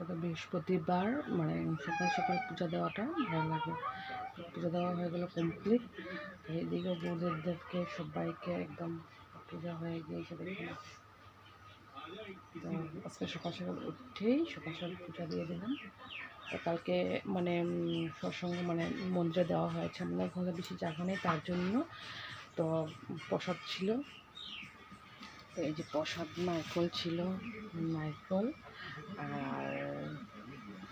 আজকে তো বৃহস্পতিবার মানে সকাল সকাল পূজা দেওয়াটা ভালো লাগে। পূজা দেওয়া হয়ে গেল কমপ্লিট এইদিকে বৌদেরদেরকে সবাইকে একদম পূজা হয়ে গিয়েছে দেখুন। তো আজকে সকাল সকাল উঠেই সকাল সকাল পূজা দিয়ে দিলাম। কালকে মানে সৎসঙ্গ মানে মন্দিরে দেওয়া হয়েছে। আমাদের ঘরে বেশি জায়গা নেই তার জন্য। তো প্রসাদ ছিল। এই যে প্রসাদ নারকল ছিল নারকল আর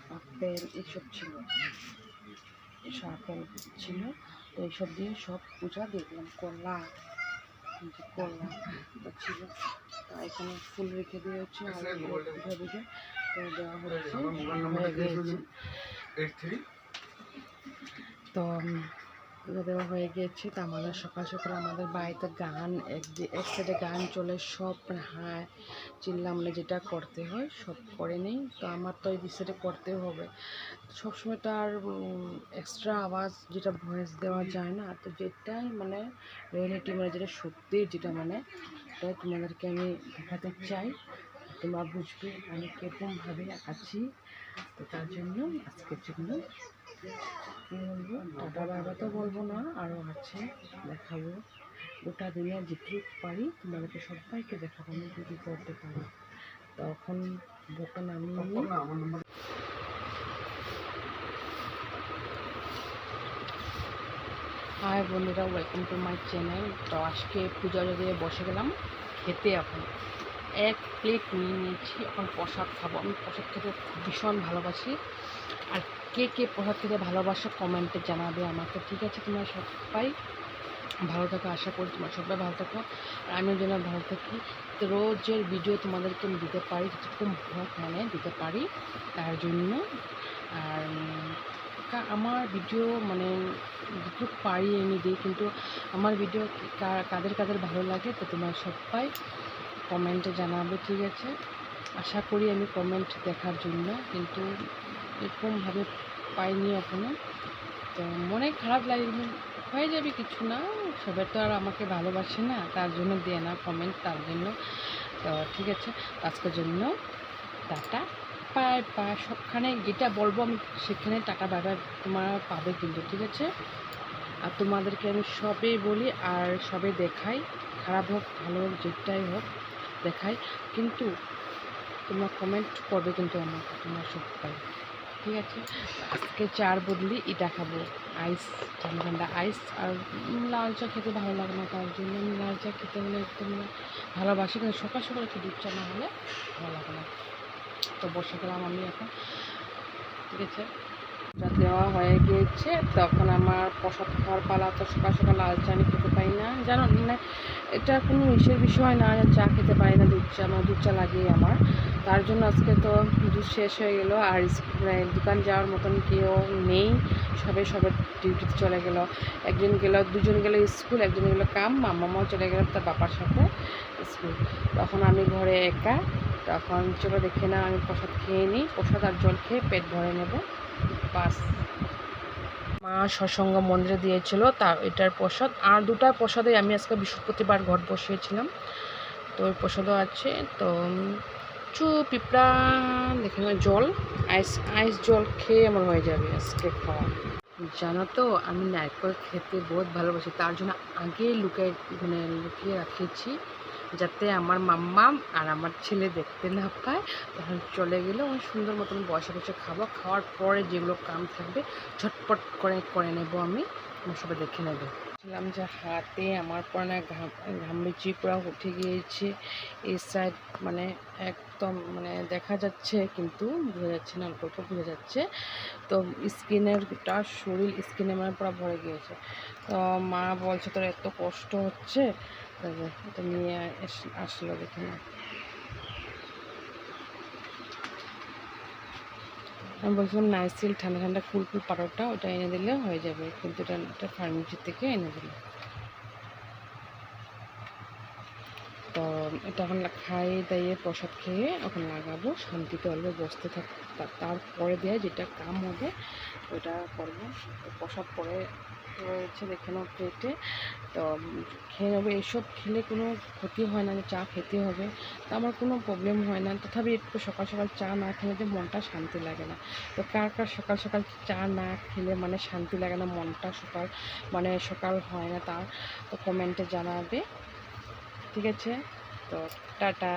আপেল এইসব ছিল। আপেল ছিল। তো এইসব দিয়ে সব পূজা দেখলাম কলা কলা ছিল। তো এখানে ফুল রেখে দিয়েছে আর পূজা দিকে তো দেওয়া হচ্ছে তো দেওয়া হয়ে গিয়েছে তো আমাদের সকাল সকাল আমাদের বাড়িতে গান, এক সাইডে গান চলে, সব হায় চিল্লামলে যেটা করতে হয়, সব করে নেই। তো আমার তো এই সাইডে করতে হবে। সবসময় তো আর এক্সট্রা আওয়াজ যেটা ভয়েস দেওয়া যায় না, তো যেটাই মানে রিয়েলিটি মানে যেটা সত্যি যেটা মানে ওটাই তোমাদেরকে আমি দেখাতে চাই। তোমরা বুঝবে আমি কীরকমভাবে আছি তো তার জন্য আজকের জন্য কী বলব? টাটা বাবা তো বলব না আরও আছে দেখাবো। গোটা দিনে যেটুকু পারি তোমাদেরকে সবাইকে দেখাবো আমি কী করতে পারি। তখন ভোটটা আমি। হাই বন্ধুরা ওয়েলকাম টু মাই চ্যানেল তো আজকে পূজা দিয়ে বসে গেলাম খেতে এখন। এক প্লেট নিয়ে নিয়েছি। এখন প্রসাদ খাব। আমি প্রসাদ খেতে ভীষণ ভালোবাসি। আর কে কে প্রসাদ খেতে ভালোবাসো কমেন্টে জানাবে আমাকে, ঠিক আছে? তোমরা সবাই ভালো থাকো, আশা করি তোমরা সবাই ভালো থাকো। আর আমিও যেন ভালো থাকি। তো রোজের ভিডিও তোমাদেরকে আমি দিতে পারি যেরকম হোক মানে দিতে পারি, তার জন্য। আর আমার ভিডিও মানে যেটুকু পারি আমি দিই, কিন্তু আমার ভিডিও কাদের কাদের ভালো লাগে, তো তোমরা সবাই কমেন্টে জানাবে, ঠিক আছে? আশা করি আমি কমেন্ট দেখার জন্য, কিন্তু এরকমভাবে পাইনি এখনও। তো মনে খারাপ লাগে হয়ে যাবে কিছু না, সবাই তো আর আমাকে ভালোবাসে না, তার জন্য দেয় না কমেন্ট, তার জন্য। তো ঠিক আছে, আজকের জন্য টাটা পায় পায় সবখানে যেটা বলব আমি, সেখানে টাকা পাবে তোমরা পাবে কিন্তু, ঠিক আছে? আর তোমাদেরকে আমি সবে বলি, আর সবে দেখাই, খারাপ হোক, ভালো হোক, যেটাই হোক। দেখাই কিন্তু তোমরা কমেন্ট করবে কিন্তু আমাকে, তোমরা সবাই ঠিক আছে? আজকে চার বদলি এটা খাব আইস ঠান্ডা ঠান্ডা আইস আর লাল চা খেতে ভালো লাগে না, তার জন্য আমি লাল চা খেতে হলে একদম ভালোবাসি, কিন্তু সকাল সকাল একটু দুধ চা না হলে ভালো লাগে না। তো বসে গেলাম আমি এখন। ঠিক আছে? দেওয়া হয়ে গিয়েছে, তখন আমার প্রসাদ খাওয়ার পালা তো সকাল সকাল লাল চা আমি খেতে পারি না। জানো মানে এটা কোনো ইসের বিষয় না চা খেতে পারি না, দুধ চা আমার দুধ চা লাগেই আমার। তার জন্য আজকে তো দুধ শেষ হয়ে গেলো, আর মানে দোকান যাওয়ার মতন কেউ নেই। সবে সবে ডিউটিতে চলে গেল। একজন গেল, দুজন গেল স্কুল, একজন গেল কাম মামাও চলে গেল তার বাবার সাথে স্কুল। তখন আমি ঘরে একা, তখন চলো দেখে না আমি প্রসাদ খেয়ে নিই। প্রসাদ আর জল খেয়ে পেট ভরে নেব। বাস মা সৎসঙ্গ মন্দিরে দিয়েছিল, তা এটার প্রসাদ। আর দুটা প্রসাদে আমি আজকে বৃহস্পতিবার ঘট বসিয়েছিলাম। তো ওই প্রসাদও আছে। তো চু, পিঁপড়া, দেখে জল। আইস আইস জল খেয়ে আমার হয়ে যাবে আজকে খাওয়া। জানো তো, আমি নারকেল খেতে বহুত ভালোবাসি। তার জন্য আগে লুকিয়ে মানে লুকিয়ে রাখিয়েছি। যাতে আমার মাম্মা আর আমার ছেলে দেখতে না পায়। তখন চলে গেলে ওই সুন্দর মতন বসে বসে খাব। খাওয়ার পরে যেগুলো কাম থাকবে, ঝটপট করে করে নেব আমি। আমার সবাই দেখে নেবে। ছিলাম যে হাতে আমার পরে ঘাম, ঘামবিচি পুরো উঠে গিয়েছে। এই সাইড মানে একদম মানে দেখা যাচ্ছে, কিন্তু বোঝা যাচ্ছে না, অল্প অল্প বোঝা যাচ্ছে। তো স্কিনের গোটা শরীর স্কিনে মানে পুরো ভরে গিয়েছে। তো মা বলছে, তোর এত কষ্ট হচ্ছে? তো যে এটা নিয়ে আসলো দেখে না আমি বলছিলাম নাইসিল ঠান্ডা ঠান্ডা কুল কুল পাউডারটা ওটা এনে দিলে হয়ে যাবে। কিন্তু এটা ফার্মেসি থেকে এনে দিল। তো এটা এখন খাইয়ে দাইয়ে, প্রসাদ খেয়ে এখন লাগাবো, শান্তিতে অল্প বসতে থাক তারপরে দেওয়া যেটা কাম হবে, ওটা করব। প্রসাদ পরে রয়েছে, দেখে নাও প্লেটে তো, খেয়ে নেব, এসব খেলে কোনো ক্ষতি হয় না চা খেতে হবে। তো আমার কোনো প্রবলেম হয় না। তথাপি একটু সকাল সকাল চা না খেলে যে মনটা শান্তি লাগে না। তো কার কার সকাল সকাল চা না খেলে মানে শান্তি লাগে না, মনটা সকাল মানে সকাল হয় না তার? তো কমেন্টে জানাবে। ঠিক আছে? তো, টাটা।